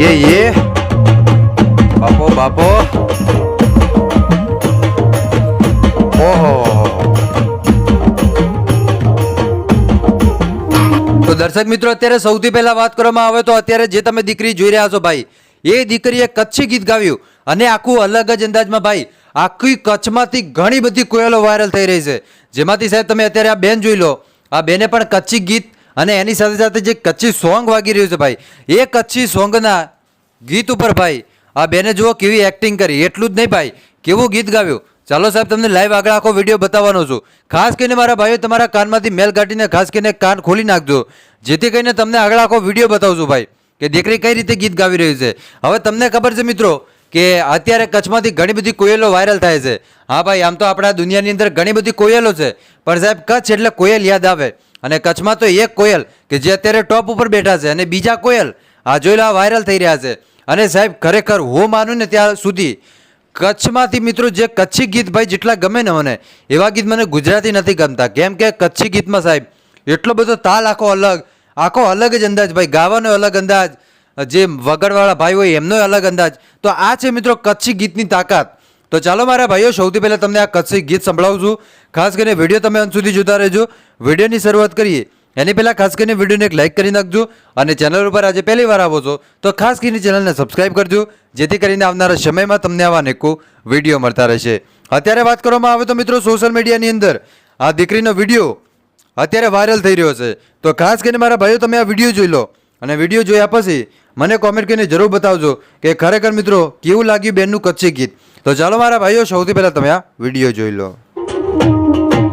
યે યે બાપો બાપો. ઓહો. તો દર્શક મિત્રો, અત્યારે સૌથી પહેલા વાત કરવામાં આવે તો અત્યારે જે તમે દીકરી જોઈ રહ્યા છો ભાઈ, એ દીકરીએ કચ્છી ગીત ગાવ્યું અને આખું અલગ જ અંદાજમાં ભાઈ, આખી કચ્છમાંથી ઘણી બધી કોયલો વાયરલ થઈ રહી છે. જેમાંથી સાહેબ તમે અત્યારે આ બેન જોઈ લો. આ બેને પણ કચ્છી ગીત અને એની સાથે સાથે જે કચ્છી સોંગ વાગી રહ્યું છે ભાઈ, એ કચ્છી સોંગના ગીત ઉપર ભાઈ, આ બેને જુઓ કેવી એક્ટિંગ કરી. એટલું જ નહીં ભાઈ, કેવું ગીત ગાવ્યું? ચાલો સાહેબ, તમને લાઈવ આગળ આખો વીડિયો બતાવવાનો છું. ખાસ કરીને મારા ભાઈઓ, તમારા કાનમાંથી મેલ કાઢીને ખાસ કરીને કાન ખોલી નાખજો. જેથી કરીને તમને આગળ આખો વીડિયો બતાવશું ભાઈ, કે દીકરી કઈ રીતે ગીત ગાવી રહ્યું છે. હવે તમને ખબર છે મિત્રો, કે અત્યારે કચ્છમાંથી ઘણી બધી કોયલો વાયરલ થાય છે. હા ભાઈ, આમ તો આપણા દુનિયાની અંદર ઘણી બધી કોયલો છે. પણ સાહેબ, કચ્છ એટલે કોયલ યાદ આવે. અને કચ્છમાં તો એક કોયલ કે જે અત્યારે ટોપ ઉપર બેઠા છે અને બીજા કોયલ, આ જોઈ લો વાયરલ થઈ રહ્યા છે. અને સાહેબ, ખરેખર હું માનું ને ત્યાં સુધી કચ્છમાંથી મિત્રો જે કચ્છી ગીત ભાઈ જેટલા ગમે ને મને, એવા ગીત મને ગુજરાતી નથી ગમતા. કેમ કે કચ્છી ગીતમાં સાહેબ, એટલો બધો તાલ આખો અલગ આખો અલગ જ અંદાજ ભાઈ, ગાવાનો અલગ અંદાજ, જે વગડવાળા ભાઈ હોય એમનો અલગ અંદાજ. તો આ છે મિત્રો કચ્છી ગીતની તાકાત. તો ચાલો મારા ભાઈઓ, સૌથી પહેલાં તમને આ કચ્છી ગીત સંભળાવું છું. ખાસ કરીને વીડિયો તમે અંત સુધી જોતા રહેજો. વિડીયોની શરૂઆત કરીએ. એની પહેલાં ખાસ કરીને વિડીયોને એક લાઇક કરી નાખજો અને ચેનલ ઉપર આજે પહેલી વાર આવો છો, તો ખાસ કરીને ચેનલને સબસ્ક્રાઇબ કરજો, જેથી કરીને આવનારા સમયમાં તમને આવા અનેકો વીડિયો મળતા રહેશે. અત્યારે વાત કરવામાં આવે તો મિત્રો સોશિયલ મીડિયાની અંદર, આ દીકરીનો વીડિયો અત્યારે વાયરલ થઈ રહ્યો છે. તો ખાસ કરીને મારા ભાઈઓ, તમે આ વીડિયો જોઈ લો અને વીડિયો જોયા પછી મને કોમેન્ટ કરીને જરૂર બતાવજો કે ખરેખર મિત્રો કેવું લાગ્યું બેનનું કચ્છી ગીત. તો ચાલો મારા ભાઈઓ, સૌથી પહેલાં તમે આ વીડિયો જોઈ લો. Música